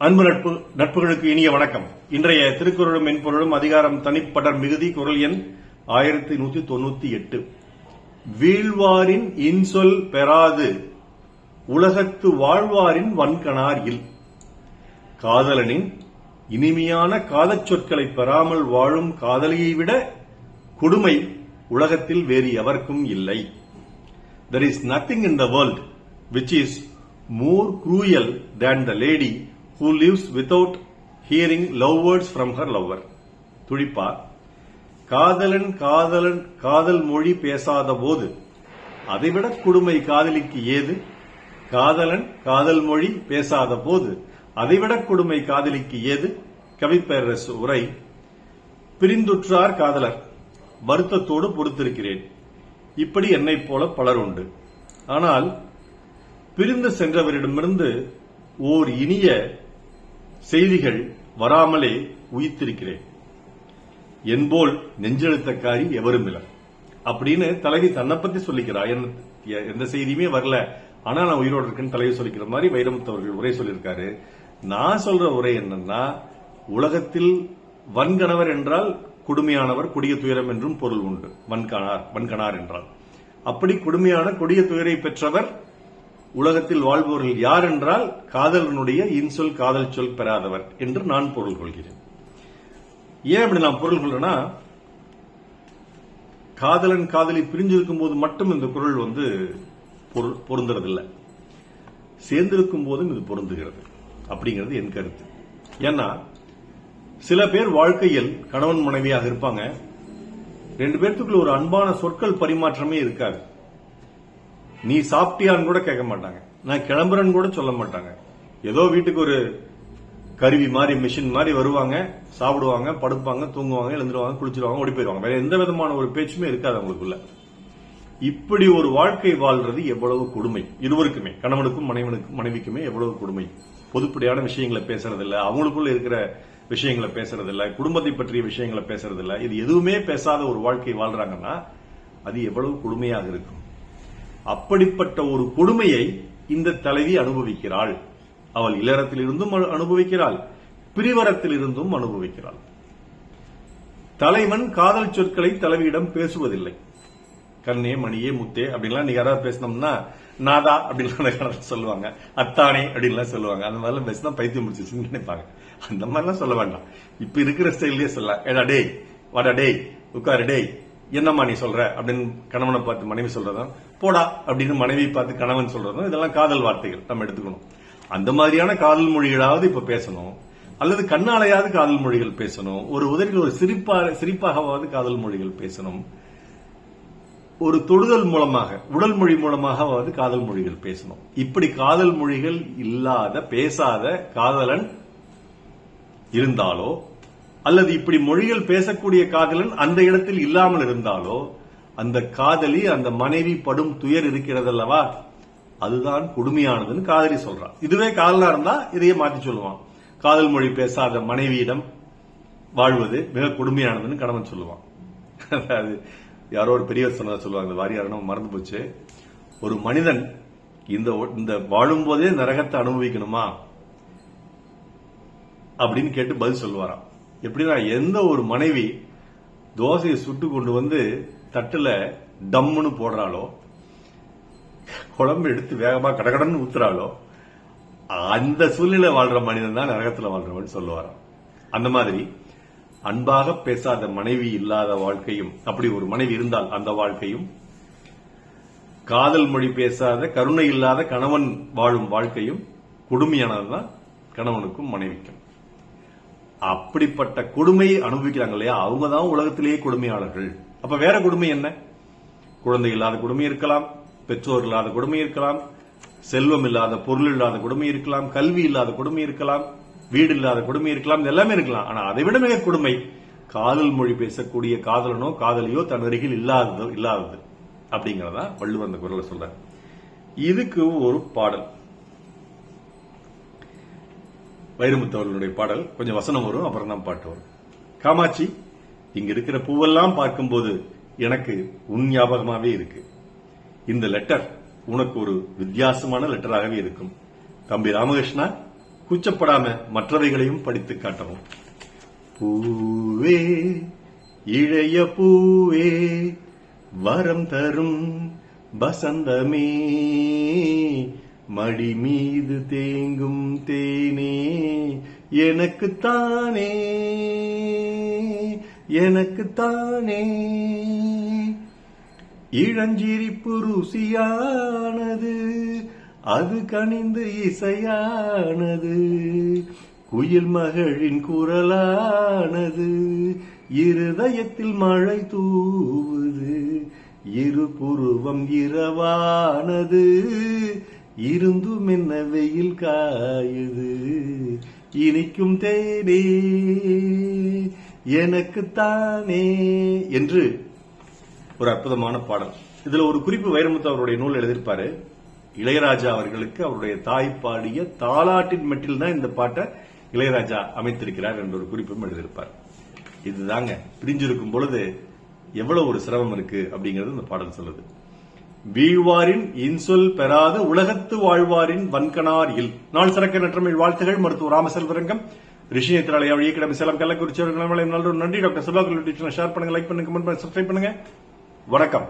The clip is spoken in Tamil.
அன்பு நட்பு நட்புகளுக்கு இனிய வணக்கம். இன்றைய திருக்குறளும் மென்பொருளும் அதிகாரம் தனிப்படர் மிகுதி குரல் எண் ஆயிரத்தி நூத்தி தொண்ணூத்தி எட்டு. வீழ்வாரின் இன்சொல் பெறாது உலகத்து வாழ்வாரின் வன்கணார் இல். காதலனின் இனிமையான காதச் சொற்களை பெறாமல் வாழும் காதலியை விட கொடுமை உலகத்தில் வேறு எவருக்கும் இல்லை. There is nothing in the world which is more cruel than the lady who lives without hearing love words from her lover துடிப்பா. காதலன் காதலன் காதல் மொழி பேசாத போது அதைவிட கொடுமை காதலிக்கு ஏது? காதலன் காதல் மொழி பேசாத போது அதைவிட கொடுமை காதலிக்கு ஏது? கவிப்பேரரசு உரை. பிரிந்துற்றார் காதலர். வருத்தத்தோடு பொறுத்திருக்கிறேன். இப்படி என்னைப் போல பலர் உண்டு. ஆனால் பிரிந்து சென்றவரிடமிருந்து ஓர் இனிய செய்திகள் வராமலே உயிர்த்திருக்கிறேன். என்போல் நெஞ்செழுத்தக்காரி எவரும் இல்லை. அப்படின்னு தலைவி தன்னை பத்தி சொல்லிக்கிறா. என்- எந்த செய்தியுமே வரல. ஆனா நான் உயிரோடு இருக்கேன்னு தலைவி சொல்லிக்கிற மாதிரி வைரமுத்து அவர்கள் உரை சொல்லியிருக்காரு. நான் சொல்ற உரை என்னன்னா உலகத்தில் வன்கணவர் என்றால் கொடுமையானவர் கொடிய துயரம் என்றும் பொருள் உண்டு. வன்கணார் வன்கணார் என்றால். அப்படி கொடுமையான கொடிய துயரை பெற்றவர் உலகத்தில் வாழ்பவர்கள் யார் என்றால் காதலனுடைய இன்சொல் காதல் சொல் பெறாதவர் என்று நான் பொருள் கொள்கிறேன். ஏன் அப்படி நான் பொருள் கொள்றேன்னா காதலன் காதலி பிரிஞ்சிருக்கும் போது மட்டும் இந்த குரல் வந்து பொருந்துறதில்லை. சேர்ந்திருக்கும் போதும் இது பொருந்துகிறது அப்படிங்கிறது என் கருத்து. ஏன்னா சில பேர் வாழ்க்கையில் கணவன் மனைவியாக இருப்பாங்க. ரெண்டு பேர்த்துக்குள்ள ஒரு அன்பான சொற்கள் பரிமாற்றமே இருக்காது. நீ சாப்பிட்டியான்னு கூட கேட்க மாட்டாங்க. நான் கிளம்புறேன்னு கூட சொல்ல மாட்டாங்க. ஏதோ வீட்டுக்கு ஒரு கருவி மாதிரி மிஷின் மாதிரி வருவாங்க சாப்பிடுவாங்க படுப்பாங்க தூங்குவாங்க எழுந்துருவாங்க குளிச்சிருவாங்க ஓடி போயிருவாங்க. வேற எந்த விதமான ஒரு பேச்சுமே இருக்காது அவங்களுக்குள்ள. இப்படி ஒரு வாழ்க்கை வாழ்றது எவ்வளவு கொடுமை. இருவருக்குமே கணவனுக்கும் மனைவனுக்கும் மனைவிக்குமே எவ்வளவு கொடுமை. பொதுப்படியான விஷயங்களை பேசுறது இல்ல அவங்களுக்குள்ள இருக்கிற விஷயங்களை பேசுறது இல்ல குடும்பத்தை பற்றிய விஷயங்களை பேசுறது இல்ல இது எதுவுமே பேசாத ஒரு வாழ்க்கை வாழ்றாங்கன்னா அது எவ்வளவு கொடுமையாக இருக்கும். அப்படிப்பட்ட ஒரு கொடுமையை இந்த தலைவி அனுபவிக்கிறாள். அவள் இல்லறத்திலிருந்தும் இருந்தும் அனுபவிக்கிறாள் பிரிவரத்திலிருந்தும் அனுபவிக்கிறாள். தலைவன் காதல் சொற்களை தலைவியிடம் பேசுவதில்லை. கண்ணே மணியே முத்தே அப்படின்லாம் நீ யாராவது பேசினோம்னா நாதா அப்படின்லாம் சொல்லுவாங்க. அத்தானே அப்படின்லாம் சொல்லுவாங்க. அந்த மாதிரிலாம் பேசினா பைத்தியம் முடிச்சிச்சுன்னு நினைப்பாங்க. அந்த மாதிரிலாம் சொல்ல வேண்டாம். இப்ப இருக்கிற ஸ்டைல்லயே சொல்லலாம். ஏடா டேய் வாடா டேய் உட்காரு டேய். என்னம்மா நீ சொல்ற அப்படின்னு கணவனை பார்த்து மனைவி சொல்றதும் போடா அப்படின்னு மனைவி பார்த்து கணவன் சொல்றதும் இதெல்லாம் காதல் வார்த்தைகள் நம்ம எடுத்துக்கணும். அந்த மாதிரியான காதல் மொழிகளாவது இப்ப பேசணும். அல்லது கண்ணாலையாவது காதல் மொழிகள் பேசணும். ஒரு உதவியில் ஒரு சிரிப்பா சிரிப்பாகவாவது காதல் மொழிகள் பேசணும். ஒரு தொடுதல் மூலமாக உடல் மொழி மூலமாகவாவது காதல் மொழிகள் பேசணும். இப்படி காதல் மொழிகள் இல்லாத பேசாத காதலன் இருந்தாலோ அல்லது இப்படி மொழிகள் பேசக்கூடிய காதலன் அந்த இடத்தில் இல்லாமல் இருந்தாலோ அந்த காதலி அந்த மனைவி படும் துயர் இருக்கிறதல்லவா? அதுதான் கொடுமையானதுன்னு காதலி சொல்றான். இதுவே காதலா இருந்தா இதையே மாத்தி சொல்லுவான். காதல் மொழி பேசாத மனைவியிடம் வாழ்வது மிக கொடுமையானதுன்னு கணவன் சொல்லுவான். அதாவது யாரோ ஒரு பெரியவர் சொன்னதை சொல்லுவாங்க. இந்த வாரியார் மறந்து போச்சு. ஒரு மனிதன் இந்த இந்த இந்த வாழும்போதே நரகத்தை அனுபவிக்கணுமா அப்படின்னு கேட்டு பதில் சொல்லுவாராம். எப்படின்னா எந்த ஒரு மனைவி தோசையை சுட்டு கொண்டு வந்து தட்டுல டம்முன்னு போடுறாளோ குழம்பு எடுத்து வேகமா கடகடன்னு ஊத்துறாளோ அந்த சூழ்நிலை வாழ்ற மனிதன் தான் நரகத்துல வாழ்றவன் சொல்லுவாராம். அந்த மாதிரி அன்பாக பேசாத மனைவி இல்லாத வாழ்க்கையும் அப்படி ஒரு மனைவி இருந்தால் அந்த வாழ்க்கையும் காதல் மொழி பேசாத கருணை இல்லாத கணவன் வாழும் வாழ்க்கையும் கொடுமையானதுதான் கணவனுக்கும் மனைவிக்கும். அப்படிப்பட்ட கொடுமையை அனுபவிக்கிறாங்க இல்லையா? அவங்க தான் உலகத்திலேயே கொடுமையாளர்கள். அப்ப வேற கொடுமை என்ன? குழந்தை இல்லாத கொடுமை இருக்கலாம் பெற்றோர் இல்லாத கொடுமை இருக்கலாம் செல்வம் இல்லாத பொருள் இல்லாத கொடுமை இருக்கலாம் கல்வி இல்லாத கொடுமை இருக்கலாம் வீடு இல்லாத கொடுமை இருக்கலாம் எல்லாமே இருக்கலாம். ஆனா அதை விட மிக கொடுமை காதல் மொழி பேசக்கூடிய காதலனோ காதலியோ தன் அருகில் இல்லாதது இல்லாதது. அப்படிங்கறதா வள்ளுவர் அந்த குரலை சொல்ற இதுக்கு ஒரு பாடல். வைரமுத்து அவர்களுடைய பாடல். கொஞ்சம் வசனம் வரும் அப்புறம் தான் பாட்டு வரும். காமாட்சி இங்க இருக்கிற பூவெல்லாம் பார்க்கும்போது எனக்கு உன் ஞாபகமாவே இருக்கு. இந்த லெட்டர் உனக்கு ஒரு வித்தியாசமான லெட்டராகவே இருக்கும். தம்பி ராமகிருஷ்ணா கூச்சப்படாம மற்றவைகளையும் படித்து காட்டவும். பூவே இழைய பூவே வரம் தரும் வசந்தமே. மடி மீது தேங்கும் தேனே எனக்குத்தானே எனக்குத்தானே. இளஞ்சிரிப்பு ருசியானது அது கனிந்து இசையானது. குயில் மகளின் குரலானது இருதயத்தில் மழை தூவுது இரு புருவம் இரவானது. இருந்தும் என்ன வெயில் காயுது? இனிக்கும் தேனே எனக்குத்தானே என்று ஒரு அற்புதமான பாடல். இதுல ஒரு குறிப்பு வைரமுத்து அவருடைய நூல் எழுதியிருப்பாரு. இளையராஜா அவர்களுக்கு அவருடைய தாய் பாடிய தாலாட்டின் மெட்டில் தான் இந்த பாட்டை இளையராஜா அமைத்திருக்கிறார் என்ற ஒரு குறிப்பும் எழுதியிருப்பார். இதுதாங்க பிரிஞ்சிருக்கும் பொழுது எவ்வளவு ஒரு சிரமம் இருக்கு அப்படிங்கிறது இந்த பாடல் சொல்லுது. வீழ்வாரின் இன்சொல் பெறாது உலகத்து வாழ்வாரின் வன்கனார் இல். நாள் சிறக்க நற்றமிழ் வாழ்த்துகள் மருத்துவ ராமசெல்வரங்கம். ரிஷியத்திராலயா வழியே கிடமை சேலம் கள்ளக்குறிச்சி நன்றி டாக்டர் சுபாகர் ஷேர் பண்ணுங்க லைக் பண்ணுங்க கமெண்ட் பண்ணுங்க சப்ஸ்கிரைப் பண்ணுங்க. வணக்கம்.